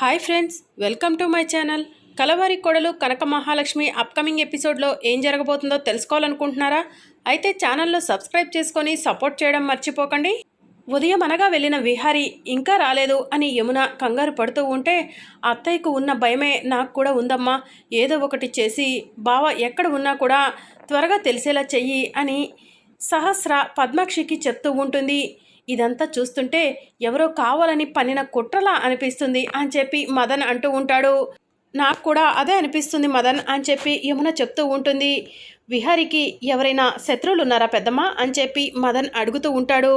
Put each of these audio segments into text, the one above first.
Hi friends welcome to my channel. Kalavari Kodalu Kanaka Mahalakshmi upcoming ఎపిసోడ్లో ఏం జరగబోతుందో తెలుసుకోవాలనుకుంటున్నారా? అయితే ఛానల్లో సబ్స్క్రైబ్ చేసుకొని సపోర్ట్ చేయడం మర్చిపోకండి. ఉదయం అనగా వెళ్ళిన విహారి ఇంకా రాలేదు అని యమున కంగారు పడుతూ ఉంటే అత్తయ్యకు ఉన్న భయమే నాకు కూడా ఉందమ్మా. ఏదో ఒకటి చేసి బావ ఎక్కడ ఉన్నా కూడా త్వరగా తెలిసేలా చెయ్యి అని సహస్ర పద్మాక్షికి చెప్తూ ఉంటుంది. ఇదంతా చూస్తుంటే ఎవరో కావాలని పన్నిన కుట్రలా అనిపిస్తుంది అని చెప్పి మదన్ అంటూ ఉంటాడు. నాకు కూడా అదే అనిపిస్తుంది మదన్ అని చెప్పి యమున చెప్తూ ఉంటుంది. విహారికి ఎవరైనా శత్రువులు ఉన్నారా పెద్దమ్మ అని చెప్పి మదన్ అడుగుతూ ఉంటాడు.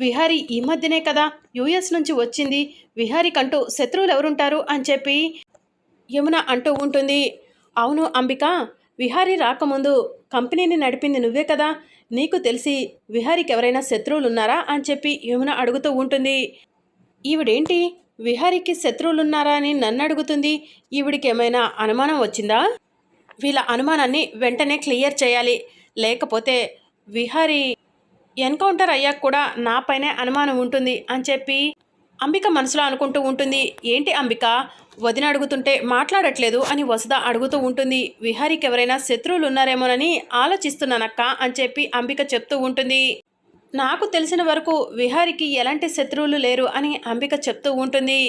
విహారి ఈ మధ్యనే కదా యుఎస్ నుంచి వచ్చింది. విహారికంటూ శత్రువులు ఎవరుంటారు అని చెప్పి యమున అంటూ ఉంటుంది. అవును అంబిక విహారీ రాకముందు కంపెనీని నడిపింది నువ్వే కదా. నీకు తెలిసి విహారీకి ఎవరైనా శత్రువులు ఉన్నారా అని చెప్పి యమున అడుగుతూ ఉంటుంది. ఈవిడేంటి? విహారీకి శత్రువులున్నారా అని నన్ను అడుగుతుంది. ఈవిడికి ఏమైనా అనుమానం వచ్చిందా? వీళ్ళ అనుమానాన్ని వెంటనే క్లియర్ చేయాలి. లేకపోతే విహారీ ఎన్కౌంటర్ అయ్యాక కూడా నాపైనే అనుమానం ఉంటుంది అని చెప్పి అంబిక మనసులో అనుకుంటూ ఉంటుంది ఏంటి అంబిక? వదిన అడుగుతుంటే మాట్లాడట్లేదు అని వసుధ అడుగుతూ ఉంటుంది. విహారీకి ఎవరైనా శత్రువులు ఉన్నారేమోనని ఆలోచిస్తున్నానక్క అని చెప్పి అంబిక చెప్తూ ఉంటుంది. నాకు తెలిసిన వరకు విహారికి ఎలాంటి శత్రువులు లేరు అని అంబిక చెప్తూ ఉంటుంది.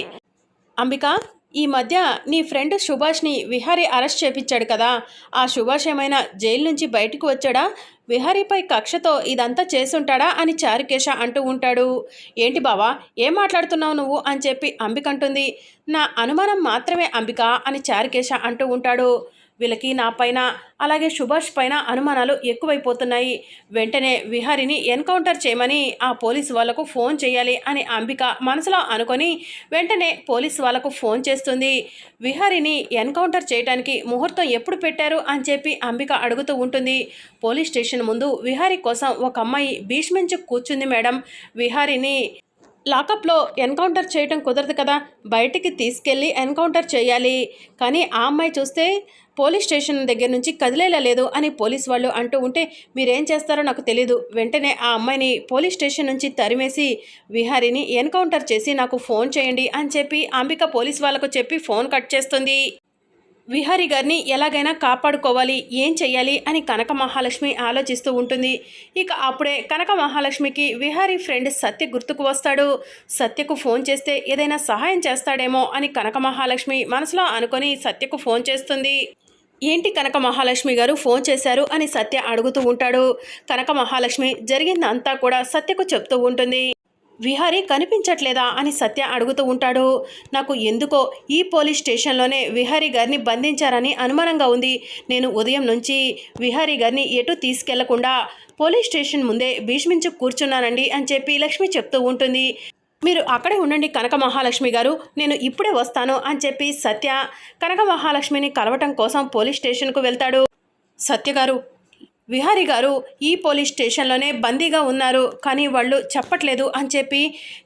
అంబిక ఈ మధ్య నీ ఫ్రెండ్ సుభాష్ని విహారీ అరెస్ట్ చేపించాడు కదా. ఆ సుభాష్ ఏమైనా జైలు నుంచి బయటకు వచ్చాడా? విహారీపై కక్షతో ఇదంతా చేసుంటాడా? అని చారుకేశ అంటూ ఉంటాడు. ఏంటి బావా ఏం మాట్లాడుతున్నావు నువ్వు? అని చెప్పి అంబిక అంటుంది. నా అనుమానం మాత్రమే అంబిక అని చారుకేశ అంటూ ఉంటాడు. వీళ్ళకి నా పైన అలాగే సుభాష్ పైన అనుమానాలు ఎక్కువైపోతున్నాయి. వెంటనే విహారిని ఎన్కౌంటర్ చేయమని ఆ పోలీసు వాళ్ళకు ఫోన్ చేయాలి అని అంబిక మనసులో అనుకొని వెంటనే పోలీసు వాళ్ళకు ఫోన్ చేస్తుంది. విహారిని ఎన్కౌంటర్ చేయడానికి ముహూర్తం ఎప్పుడు పెట్టారు అని చెప్పి అంబిక అడుగుతూ ఉంటుంది. పోలీస్ స్టేషన్ ముందు విహారి కోసం ఒక అమ్మాయి భీష్మించి కూర్చుంది మేడం. విహారిని లాకప్లో ఎన్కౌంటర్ చేయటం కుదరదు కదా బయటికి తీసుకెళ్ళి ఎన్కౌంటర్ చేయాలి. కానీ ఆ అమ్మాయి చూస్తే పోలీస్ స్టేషన్ దగ్గర నుంచి కదిలేలా లేదు అని పోలీస్ వాళ్ళు అంటూ ఉంటే మీరేం చేస్తారో నాకు తెలీదు. వెంటనే ఆ అమ్మాయిని పోలీస్ స్టేషన్ నుంచి తరిమేసి విహారిని ఎన్కౌంటర్ చేసి నాకు ఫోన్ చేయండి అని చెప్పి అంబిక పోలీస్ వాళ్ళకు చెప్పి ఫోన్ కట్ చేస్తుంది. విహారి గారిని ఎలాగైనా కాపాడుకోవాలి ఏం చెయ్యాలి అని కనక మహాలక్ష్మి ఆలోచిస్తూ ఉంటుంది. ఇక అప్పుడే కనక మహాలక్ష్మికి విహారీ ఫ్రెండ్ సత్య గుర్తుకు వస్తాడు. సత్యకు ఫోన్ చేస్తే ఏదైనా సహాయం చేస్తాడేమో అని కనక మహాలక్ష్మి మనసులో అనుకొని సత్యకు ఫోన్ చేస్తుంది. ఏంటి కనక మహాలక్ష్మి గారు ఫోన్ చేశారు అని సత్య అడుగుతూ ఉంటాడు. కనక మహాలక్ష్మి జరిగిందంతా కూడా సత్యకు చెప్తూ ఉంటుంది. విహారి కనిపించట్లేదా అని సత్య అడుగుతూ ఉంటాడు. నాకు ఎందుకో ఈ పోలీస్ స్టేషన్లోనే విహారి గారిని బంధించారని అనుమానంగా ఉంది. నేను ఉదయం నుంచి విహారి గారిని ఎటు తీసుకెళ్ళకుండా పోలీస్ స్టేషన్ ముందే భీష్మించి కూర్చున్నానండి అని చెప్పి లక్ష్మి చెప్తూ ఉంటుంది. మీరు అక్కడే ఉండండి కనక మహాలక్ష్మి గారు. నేను ఇప్పుడే వస్తాను అని చెప్పి సత్య కనక మహాలక్ష్మిని కలవటం కోసం పోలీస్ స్టేషన్కు వెళ్తాడు. సత్య గారు విహారీ గారు ఈ పోలీస్ స్టేషన్లోనే బందీగా ఉన్నారు కానీ వాళ్ళు చెప్పట్లేదు అని చెప్పి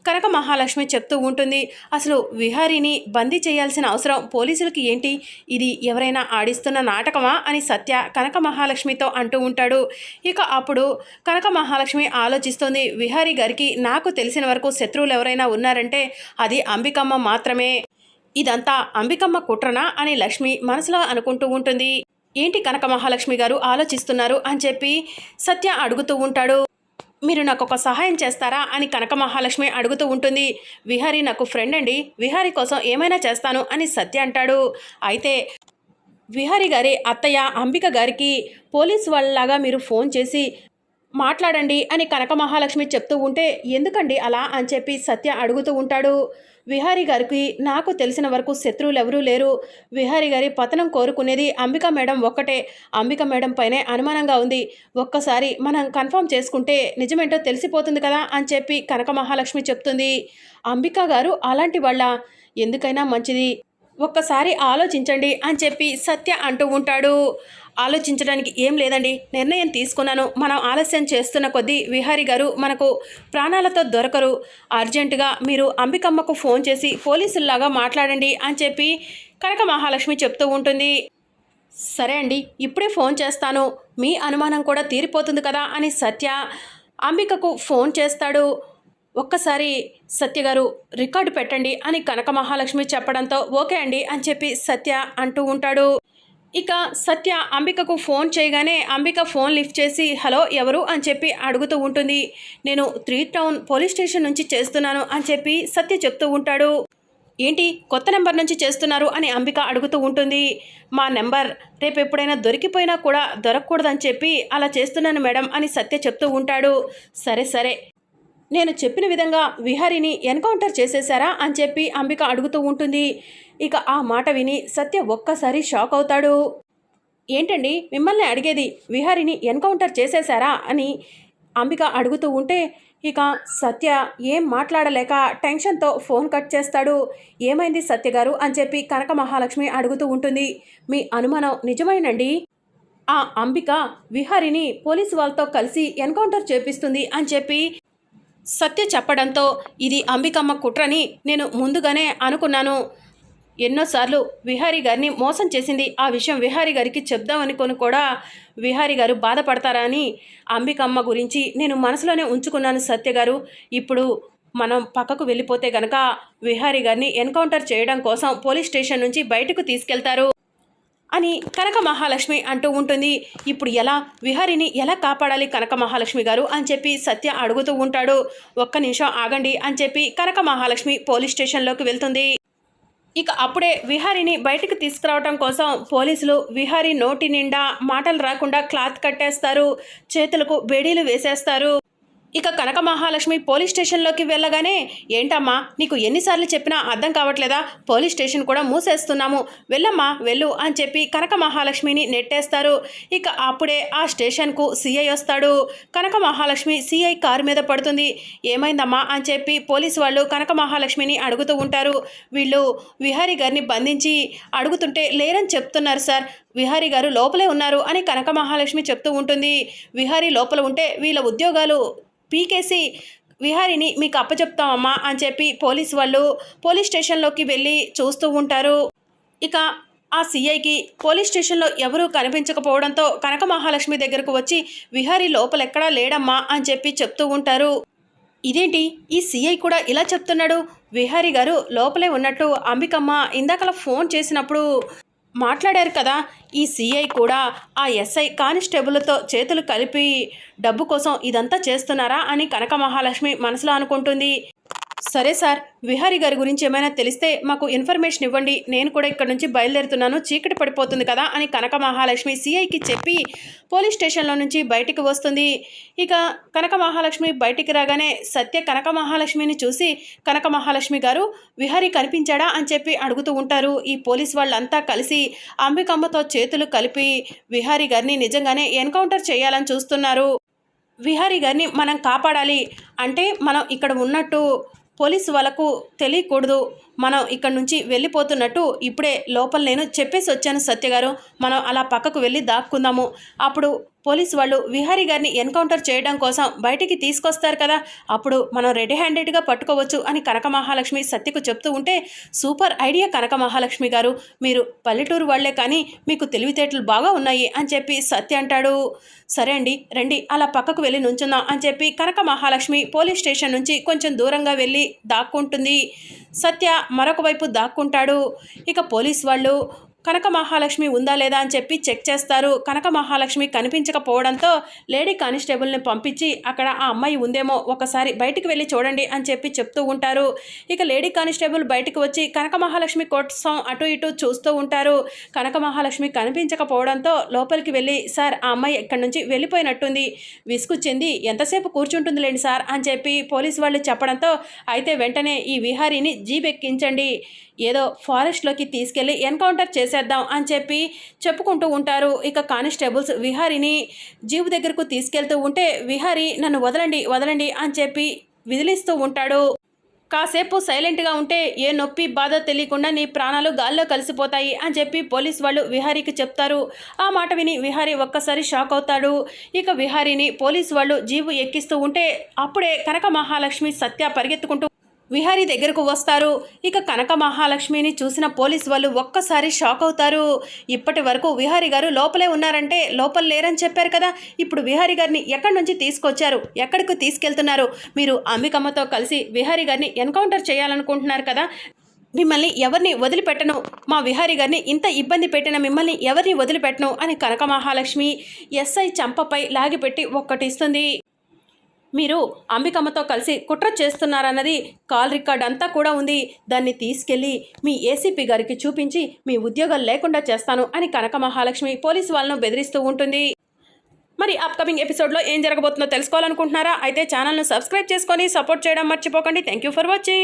కనక మహాలక్ష్మి చెప్తూ ఉంటుంది. అసలు విహారీని బందీ చేయాల్సిన అవసరం పోలీసులకి ఏంటి? ఇది ఎవరైనా ఆడిస్తున్న నాటకమా? అని సత్య కనక మహాలక్ష్మితో అంటూ ఉంటాడు. ఇక అప్పుడు కనక మహాలక్ష్మి ఆలోచిస్తుంది విహారీ గారికి నాకు తెలిసిన వరకు శత్రువులు ఎవరైనా ఉన్నారంటే అది అంబికమ్మ మాత్రమే. ఇదంతా అంబికమ్మ కుట్రనా? అని లక్ష్మి మనసులో అనుకుంటూ ఉంటుంది. ఏంటి కనక మహాలక్ష్మి గారు ఆలోచిస్తున్నారు అని చెప్పి సత్య అడుగుతూ ఉంటాడు. మీరు నాకు ఒక సహాయం చేస్తారా అని కనక మహాలక్ష్మి అడుగుతూ ఉంటుంది. విహారీ నాకు ఫ్రెండ్ అండి. విహారీ కోసం ఏమైనా చేస్తాను అని సత్య అంటాడు. అయితే విహారీ గారి అత్తయ్య అంబిక గారికి పోలీస్ వాళ్ళలాగా మీరు ఫోన్ చేసి మాట్లాడండి అని కనక మహాలక్ష్మి చెప్తూ ఉంటే ఎందుకండి అలా? అని చెప్పి సత్య అడుగుతూ ఉంటాడు. విహారీ గారికి నాకు తెలిసిన వరకు శత్రువులు ఎవరూ లేరు. విహారీ గారి పతనం కోరుకునేది అంబికా మేడం ఒక్కటే. అంబిక మేడం పైనే అనుమానంగా ఉంది. ఒక్కసారి మనం కన్ఫర్మ్ చేసుకుంటే నిజమేంటో తెలిసిపోతుంది కదా అని చెప్పి కనక మహాలక్ష్మి చెప్తుంది. అంబిక గారు అలాంటి వాళ్ళ. ఎందుకైనా మంచిది. ఒక్కసారి ఆలోచించండి అని చెప్పి సత్య అంటూ ఉంటాడు. ఆలోచించడానికి ఏం లేదండి. నిర్ణయం తీసుకున్నాను. మనం ఆలస్యం చేస్తున్న కొద్దీ విహారి గారు మనకు ప్రాణాలతో దొరకరు. అర్జెంటుగా మీరు అంబికమ్మకు ఫోన్ చేసి పోలీసుల్లాగా మాట్లాడండి అని చెప్పి కనక మహాలక్ష్మి చెప్తూ ఉంటుంది. సరే అండి ఇప్పుడే ఫోన్ చేస్తాను. మీ అనుమానం కూడా తీరిపోతుంది కదా అని సత్య అంబికకు ఫోన్ చేస్తాడు. ఒక్కసారి సత్య గారు రికార్డు పెట్టండి అని కనక మహాలక్ష్మి చెప్పడంతో ఓకే అండి అని చెప్పి సత్య అంటూ ఉంటాడు. ఇక సత్య అంబికకు ఫోన్ చేయగానే అంబిక ఫోన్ లిఫ్ట్ చేసి హలో ఎవరు? అని చెప్పి అడుగుతూ ఉంటుంది. నేను త్రీ టౌన్ పోలీస్ స్టేషన్ నుంచి చేస్తున్నాను అని చెప్పి సత్య చెప్తూ ఉంటాడు. ఏంటి కొత్త నెంబర్ నుంచి చేస్తున్నారు? అని అంబిక అడుగుతూ ఉంటుంది. మా నెంబర్ రేపు ఎప్పుడైనా దొరికిపోయినా కూడా దొరకకూడదని చెప్పి అలా చేస్తున్నాను మేడం అని సత్య చెప్తూ ఉంటాడు. సరే సరే నేను చెప్పిన విధంగా విహారిని ఎన్కౌంటర్ చేసేశారా అని చెప్పి అంబిక అడుగుతూ ఉంటుంది. ఇక ఆ మాట విని సత్య ఒక్కసారి షాక్ అవుతాడు. ఏంటండి? మిమ్మల్ని అడిగేది విహారిని ఎన్కౌంటర్ చేసేశారా అని అంబిక అడుగుతూ ఉంటే ఇక సత్య ఏం మాట్లాడలేక టెన్షన్తో ఫోన్ కట్ చేస్తాడు. ఏమైంది సత్య గారు అని చెప్పి కనక మహాలక్ష్మి అడుగుతూ ఉంటుంది. మీ అనుమానం నిజమేనండి? ఆ అంబిక విహారిని పోలీసు వాళ్ళతో కలిసి ఎన్కౌంటర్ చేపిస్తుంది అని చెప్పి సత్య చెప్పడంతో ఇది అంబికమ్మ కుట్రని నేను ముందుగానే అనుకున్నాను. ఎన్నోసార్లు విహారీ గారిని మోసం చేసింది. ఆ విషయం విహారీ గారికి చెప్దామనుకొని కూడా విహారీ గారు బాధపడతారని అంబికమ్మ గురించి నేను మనసులోనే ఉంచుకున్నాను సత్య గారు. ఇప్పుడు మనం పక్కకు వెళ్ళిపోతే గనక విహారీ గారిని ఎన్కౌంటర్ చేయడం కోసం పోలీస్ స్టేషన్ నుంచి బయటకు తీసుకెళ్తారు. అని కనక మహాలక్ష్మి అంటూ ఉంటుంది. ఇప్పుడు ఎలా విహారిని ఎలా కాపాడాలి కనక మహాలక్ష్మి గారు అని చెప్పి సత్య అడుగుతూ ఉంటాడు. ఒక్క నిమిషం ఆగండి అని చెప్పి కనక మహాలక్ష్మి పోలీస్ స్టేషన్లోకి వెళ్తుంది. ఇక అప్పుడే విహారిని బయటకు తీసుకురావడం కోసం పోలీసులు విహారి నోటి నిండా మాటలు రాకుండా క్లాత్ కట్టేస్తారు. చేతులకు బేడీలు వేసేస్తారు. ఇక కనక మహాలక్ష్మి పోలీస్ స్టేషన్లోకి వెళ్ళగానే ఏంటమ్మా నీకు ఎన్నిసార్లు చెప్పినా అర్థం కావట్లేదా? పోలీస్ స్టేషన్ కూడా మూసేస్తున్నాము. వెళ్ళమ్మా వెళ్ళు అని చెప్పి కనక మహాలక్ష్మిని నెట్టేస్తారు. ఇక అప్పుడే ఆ స్టేషన్కు సీఐ వస్తాడు. కనక మహాలక్ష్మి సీఐ కారు మీద పడుతుంది. ఏమైందమ్మా? అని చెప్పి పోలీసు వాళ్ళు కనక మహాలక్ష్మిని అడుగుతూ ఉంటారు. వీళ్ళు విహారీ గారిని బంధించి అడుగుతుంటే లేరని చెప్తున్నారు సార్. విహారీ గారు లోపలే ఉన్నారు అని కనక మహాలక్ష్మి చెప్తూ ఉంటుంది. విహారీ లోపల ఉంటే వీళ్ళ ఉద్యోగాలు పీకేసి విహారిని మీకు అప్పచెప్తామమ్మా అని చెప్పి పోలీస్ వాళ్ళు పోలీస్ స్టేషన్లోకి వెళ్ళి చూస్తూ ఉంటారు. ఇక ఆ సీఐకి పోలీస్ స్టేషన్లో ఎవరూ కనిపించకపోవడంతో కనక మహాలక్ష్మి దగ్గరకు వచ్చి విహారీ లోపలెక్కడా లేడమ్మా అని చెప్పి చెప్తూ ఉంటారు. ఇదేంటి? ఈ సీఐ కూడా ఇలా చెప్తున్నాడు? విహారీ గారు లోపలే ఉన్నట్టు అంబికమ్మ ఇందాకలా ఫోన్ చేసినప్పుడు మాట్లాడారు కదా ఈ సిఐ కూడా ఆ ఎస్ఐ కానిస్టేబుల్తో చేతులు కలిపి డబ్బు కోసం ఇదంతా చేస్తున్నారా అని కనక మహాలక్ష్మి మనసులో అనుకుంటుంది. సరే సార్ విహారీ గారి గురించి ఏమైనా తెలిస్తే మాకు ఇన్ఫర్మేషన్ ఇవ్వండి. నేను కూడా ఇక్కడ నుంచి బయలుదేరుతున్నాను. చీకటి పడిపోతుంది కదా అని కనక మహాలక్ష్మి సిఐకి చెప్పి పోలీస్ స్టేషన్లో నుంచి బయటికి వస్తుంది. ఇక కనక మహాలక్ష్మి బయటికి రాగానే సత్య కనక మహాలక్ష్మిని చూసి కనక మహాలక్ష్మి గారు విహారీ కనిపించాడా? అని చెప్పి అడుగుతూ ఉంటారు. ఈ పోలీస్ వాళ్ళంతా కలిసి అంబికమ్మతో చేతులు కలిపి విహారీ గారిని నిజంగానే ఎన్కౌంటర్ చేయాలని చూస్తున్నారు. విహారీ గారిని మనం కాపాడాలి. అంటే మనం ఇక్కడ ఉన్నట్టు పోలీసు వాళ్ళకు తెలియకూడదు. మనం ఇక్కడ నుంచి వెళ్ళిపోతున్నట్టు ఇప్పుడే లోపల నేను చెప్పేసి వచ్చాను సత్య గారు. మనం అలా పక్కకు వెళ్ళి దాక్కుందాము. అప్పుడు పోలీస్ వాళ్ళు విహారీ గారిని ఎన్కౌంటర్ చేయడం కోసం బయటికి తీసుకొస్తారు కదా. అప్పుడు మనం రెడీ హ్యాండెడ్గా పట్టుకోవచ్చు అని కనక మహాలక్ష్మి సత్యకు చెప్తూ ఉంటే సూపర్ ఐడియా కనక మహాలక్ష్మి గారు. మీరు పల్లెటూరు వాళ్ళే కానీ మీకు తెలివితేటలు బాగా ఉన్నాయి అని చెప్పి సత్య అంటాడు. సరే అండి రండి అలా పక్కకు వెళ్ళి నుంచుందాం అని చెప్పి కనక మహాలక్ష్మి పోలీస్ స్టేషన్ నుంచి కొంచెం దూరంగా వెళ్ళి దాక్కుంటుంది. సత్య మరొక వైపు దాక్కుంటాడు. ఇక పోలీస్ వాళ్ళు కనక మహాలక్ష్మి ఉందా లేదా అని చెప్పి చెక్ చేస్తారు. కనక మహాలక్ష్మి కనిపించకపోవడంతో లేడీ కానిస్టేబుల్ని పంపించి అక్కడ ఆ అమ్మాయి ఉందేమో ఒకసారి బయటికి వెళ్ళి చూడండి అని చెప్పి చెప్తూ ఉంటారు. ఇక లేడీ కానిస్టేబుల్ బయటకు వచ్చి కనక మహాలక్ష్మి కోసం అటు ఇటు చూస్తూ ఉంటారు. కనక మహాలక్ష్మి కనిపించకపోవడంతో లోపలికి వెళ్ళి సార్ ఆ అమ్మాయి ఇక్కడి నుంచి వెళ్ళిపోయినట్టుంది. విసుగు చెంది ఎంతసేపు కూర్చుంటుందిలేండి సార్ అని చెప్పి పోలీసు వాళ్ళు చెప్పడంతో అయితే వెంటనే ఈ విహారీని జీప్ ఎక్కించండి ఏదో ఫారెస్ట్లోకి తీసుకెళ్ళి ఎన్కౌంటర్ చేసేద్దాం అని చెప్పి చెప్పుకుంటూ ఉంటారు. ఇక కానిస్టేబుల్స్ విహారిని జీవు దగ్గరకు తీసుకెళ్తూ ఉంటే విహారి నన్ను వదలండి వదలండి అని చెప్పి విదిలిస్తూ ఉంటాడు. కాసేపు సైలెంట్గా ఉంటే ఏ నొప్పి బాధ తెలియకుండా నీ ప్రాణాలు గాల్లో కలిసిపోతాయి అని చెప్పి పోలీస్ వాళ్ళు విహారీకి చెప్తారు. ఆ మాట విని విహారీ ఒక్కసారి షాక్ అవుతాడు. ఇక విహారీని పోలీస్ వాళ్ళు జీవు ఎక్కిస్తూ ఉంటే అప్పుడే కనక మహాలక్ష్మి సత్య పరిగెత్తుకుంటూ విహారీ దగ్గరకు వస్తారు. ఇక కనక మహాలక్ష్మిని చూసిన పోలీస్ వాళ్ళు ఒక్కసారి షాక్ అవుతారు. ఇప్పటి వరకు విహారీ గారు లోపలే ఉన్నారంటే లోపల లేరని చెప్పారు కదా. ఇప్పుడు విహారీ గారిని ఎక్కడి నుంచి తీసుకొచ్చారు? ఎక్కడికి తీసుకెళ్తున్నారు? మీరు అంబికమ్మతో కలిసి విహారీ గారిని ఎన్కౌంటర్ చేయాలనుకుంటున్నారు కదా. మిమ్మల్ని ఎవరిని వదిలిపెట్టను? మా విహారీ గారిని ఇంత ఇబ్బంది పెట్టిన మిమ్మల్ని ఎవరిని వదిలిపెట్టను? అని కనక మహాలక్ష్మి ఎస్ఐ చంపపై లాగిపెట్టి ఒక్కటిస్తుంది. మీరు అంబికమ్మతో కలిసి కుట్ర చేస్తున్నారన్నది కాల్ రికార్డ్ అంతా కూడా ఉంది. దాన్ని తీసుకెళ్ళి మీ ఏసీపీ గారికి చూపించి మీ ఉద్యోగాలు లేకుండా చేస్తాను అని కనక మహాలక్ష్మి పోలీసు వాళ్ళను బెదిరిస్తూ ఉంటుంది. మరి అప్కమింగ్ ఎపిసోడ్లో ఏం జరగబోతుందో తెలుసుకోవాలనుకుంటున్నారా? అయితే ఛానల్ను సబ్స్క్రైబ్ చేసుకొని సపోర్ట్ చేయడం మర్చిపోకండి. Thank you for watching